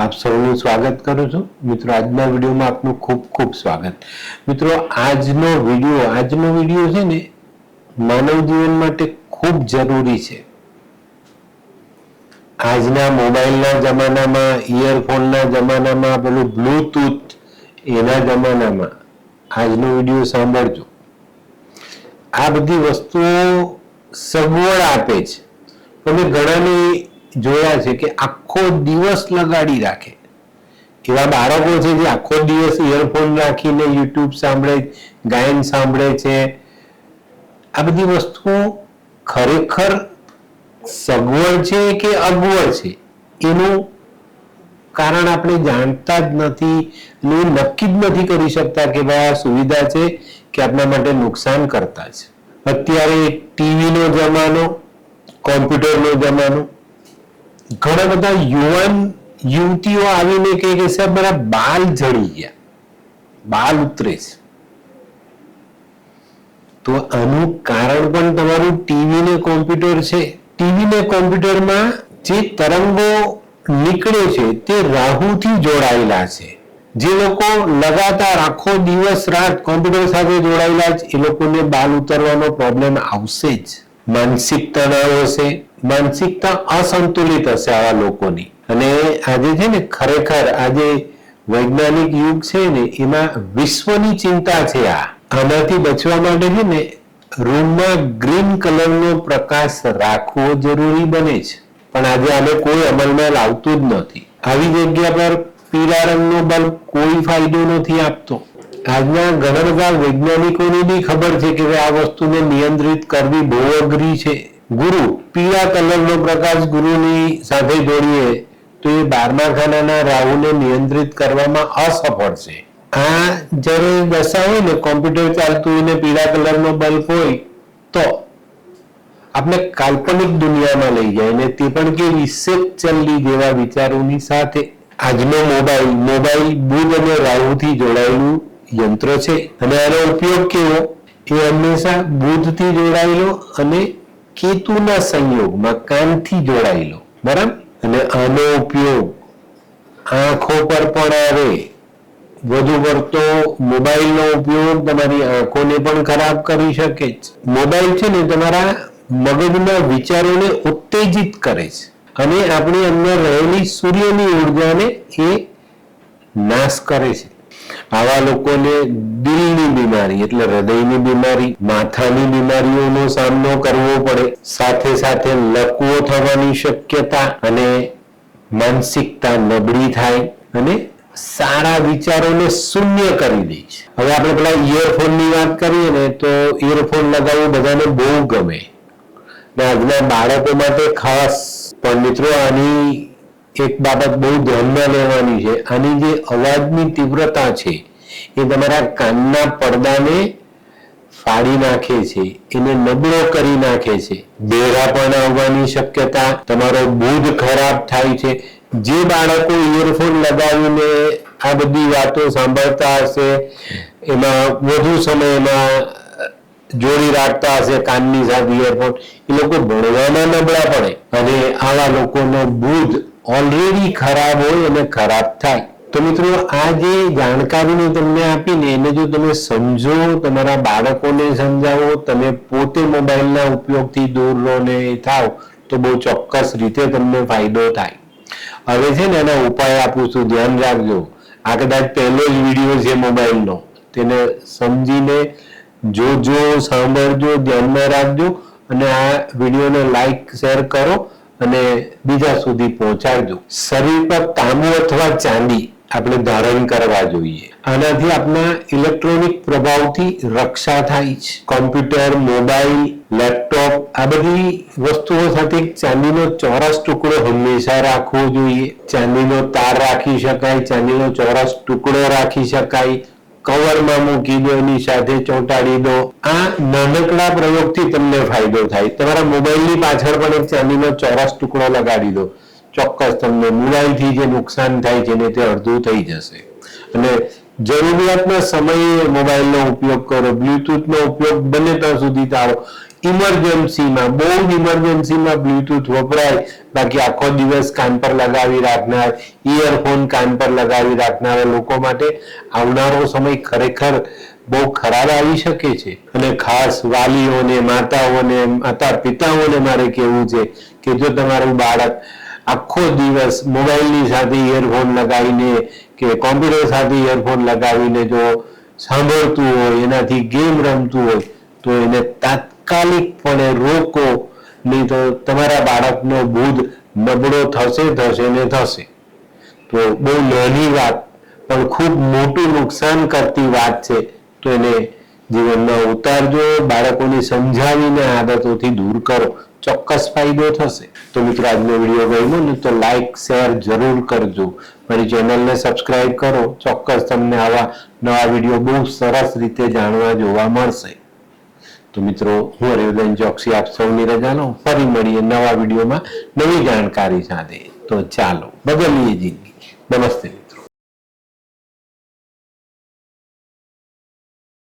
આપ સૌનું સ્વાગત કરું છું. મિત્રો, આજના વિડીયોમાં આપનું ખૂબ ખૂબ સ્વાગત. મિત્રો, આજનો વીડિયો આજનો વીડિયો છે ને, માનવ જીવન માટે ખૂબ જરૂરી છે. આજના મોબાઈલના જમાનામાં ઇયરફોનના જમાનામાં, પેલું બ્લૂટૂથ, એના જમાનામાં. આજનો વીડિયો સાંભળજો. આ બધી વસ્તુઓ સગવડ આપે છે. તમે ઘણાને જોયા છે કે આખો દિવસ લગાડી રાખે. એવા બાળકો છે જે આખો દિવસ ઇયરફોન રાખીને યુટ્યુબ સાંભળે, ગાયન સાંભળે છે. આ બધી વસ્તુઓ ખરેખર સગવડ છે કે અગવડ છે? એનું કારણ આપણે જાણતા જ નથી ને નક્કી જ નથી કરી શકતા કે ભાઈ આ સુવિધા છે કે આપણા માટે નુકસાન કરતા છે. અત્યારે ટીવીનો જમાનો કોમ્પ્યુટરનો જમાનો ઘણા બધા યુવાન યુવતીઓ આવીને કહે કે, સાહેબ, મારા બાલ જડી ગયા. બાલ ઉતરે છે. તો આનું કારણ પણ તમારું ટીવી ને કોમ્પ્યુટર છે. ટીવી ને કોમ્પ્યુટરમાં જે તરંગો નીકળે છે, તે રાહુથી જોડાયેલા છે. જે લોકો લગાતાર આખો દિવસ રાત કોમ્પ્યુટર સાથે જોડાયેલા છે, એ લોકોને બાલ ઉતરવાનો પ્રોબ્લેમ આવશે જ. માનસિક તણાવ હશે માનસિકતા અસંતુલિત હશે આવા લોકોની. અને આજે છે ને ખરેખર આજે વૈજ્ઞાનિક યુગ છે ને, એમાં વિશ્વની ચિંતા છે આ. આનાથી બચવા માટે છે ને, રૂમમાં ગ્રીન કલરનો પ્રકાશ રાખવો જરૂરી બને છે. પણ આજે આને કોઈ અમલમાં લાવતું જ નથી. આવી જગ્યા પર પીળા રંગનો બલ્બ કોઈ ફાયદો નથી આપતો. આજના ઘણા બધા વૈજ્ઞાનિકોની બી ખબર છે કે આ વસ્તુને નિયંત્રિત કરવી બહુ અઘરી છે. ગુરુ, પીળા કલરનો પ્રકાશ ગુરુની સાથે જોડીએ, તો એ બારમા ખાનાના રાહુને નિયંત્રિત કરવામાં અસફળ છે. આ જ્યારે દશા હોય ને, કોમ્પ્યુટર ચાલતું હોય ને, પીળા કલરનો બલ્બ હોય, તો આપણે કાલ્પનિક દુનિયામાં લઈ જાય ને, તે પણ કે વિશેષ ચલ્લી જેવા વિચારોની સાથે. આજનો મોબાઈલ મોબાઈલ બુધ અને રાહુથી જોડાયેલું યંત્ર છે. અને આનો ઉપયોગ કેવો? એ હંમેશા બુધથી જોડાયેલો અને કેતુના સંયોગમાં કાનથી જોડાયેલો બરાબર? અને આનો ઉપયોગ આંખો પર પણ આવે. વધુ પડતો મોબાઈલનો ઉપયોગ તમારી આંખોને પણ ખરાબ કરી શકે છે. મોબાઈલ છે ને તમારા મગજના વિચારોને ઉત્તેજિત કરે છે. અને આપણી અંદર રહેલી સૂર્યની ઉર્જાને એ નાશ કરે છે. આવા લોકોને દિલની બીમારી એટલે હૃદયની બીમારી, માથાની બીમારીઓનો સામનો કરવો પડે. સાથે સાથે લકવો થવાની શક્યતા અને માનસિકતા નબળી થાય અને સારા વિચારોને શૂન્ય કરી દે છે. હવે આપણે પેલા ઇયરફોનની વાત કરીએ ને તો ઇયરફોન લગાવવું બધાને બહુ ગમે. ને આજના બાળકો માટે ખાસ, પણ મિત્રો આની એક બાબત બહુ ધ્યાનમાં લેવાની છે. આની જે અવાજની તીવ્રતા છે એ તમારા કાનના પડદાને ફાડી નાખે છે, એને નબળો કરી નાખે છે. બહેરાપણ આવવાની શક્યતા, તમારો બુધ ખરાબ થાય છે. જે બાળકો ઇયરફોન લગાવીને આ બધી વાતો સાંભળતા હશે, એમાં વધુ સમય એમાં જોડી રાખતા હશે કાનની સાથે ઇયરફોન એ લોકો ભણવામાં નબળા પડે. અને આવા લોકોનો બુધ ઓલરેડી ખરાબ હોય અને ખરાબ થાય. તો મિત્રો, આ જે જાણકારી હું તમને આપીને એને જો તમે સમજો, તમારા બાળકોને સમજાવો, તમે પોતે મોબાઈલના ઉપયોગથી દૂર રહો ને થાવ, તો બહુ ચોક્કસ રીતે તમને ફાયદો થાય. હવે છે ને એના ઉપાય આપું છું, ધ્યાન રાખજો. આ કદાચ પહેલો જ વીડિયો છે મોબાઈલનો. તેને સમજીને જોજો, સાંભળજો, ધ્યાનમાં રાખજો અને આ વિડીયોને લાઈક, શેર કરો અને બીજા સુધી પહોંચાડજો. શરીર પર તાંબુ અથવા ચાંદી આપણે ધારણ કરવા જોઈએ. આનાથી આપણા ઇલેક્ટ્રોનિક પ્રભાવથી રક્ષા થાય છે. કોમ્પ્યુટર મોબાઈલ લેપટોપ આ બધી વસ્તુઓ સાથે ચાંદીનો ચોરસ ટુકડો હંમેશા રાખવો જોઈએ. ચાંદીનો તાર રાખી શકાય ચાંદીનો ચોરસ ટુકડો રાખી શકાય. કવરમાં મૂકી દો એની સાથે ચોંટાડી દો. આ નાનકડા પ્રયોગથી તમને ફાયદો થાય. તમારા મોબાઈલની પાછળ પણ એક ચાંદીનો ચોરસ ટુકડો લગાડી દો. ચોક્કસ તમને મુલાયમથી જે નુકસાન થાય છે ને તે અડધું થઈ જશે. અને જરૂરિયાતના સમયે મોબાઈલનો ઉપયોગ કરો, બ્લૂટૂથનો ઉપયોગ બને ત્યાં સુધી ટાળો. ઇમરજન્સીમાં, બહુ જ ઇમરજન્સીમાં બ્લૂટૂથ વપરાય. બાકી આખો દિવસ કાન પર લગાવી રાખનાર, ઇયરફોન કાન પર લગાવી રાખનારા લોકો માટે આવનારો સમય ખરેખર બહુ ખરાબ આવી શકે છે. અને ખાસ વાલીઓને, માતાઓને માતા પિતાઓને મારે કહેવું છે કે જો તમારું બાળક આખો દિવસ મોબાઈલની સાથે ઇયરફોન લગાવીને કે કોમ્પ્યુટર સાથે ઇયરફોન લગાવીને જો સાંભળતું હોય, એનાથી ગેમ રમતું હોય, તો એને તાત્કાલિકપણે રોકો. નહીં તો તમારા બાળકનો બુદ્ધ નબળો થશે થશે ને થશે. તો બહુ નાની વાત, પણ ખૂબ મોટું નુકસાન કરતી વાત છે. તો એને જીવનમાં ઉતારજો, બાળકોને સમજાવીને આદતોથી દૂર કરો. ચોક્કસ ફાયદો થશે. તો મિત્રો, આજનો વીડિયો ગમ્યો ને તો લાઈક શેર જરૂર કરજો. મારી ચેનલને સબસ્ક્રાઇબ કરો. ચોક્કસ તમને આવા નવા વીડિયો બહુ સરસ રીતે જાણવા જોવા મળશે. તો મિત્રો, હું હરિવર્ધન ચોકસી આપ સૌની રજા લઉં ફરી મળીએ નવા વિડીયોમાં નવી જાણકારી સાથે. તો ચાલો બદલીએ જિંદગી. નમસ્તે.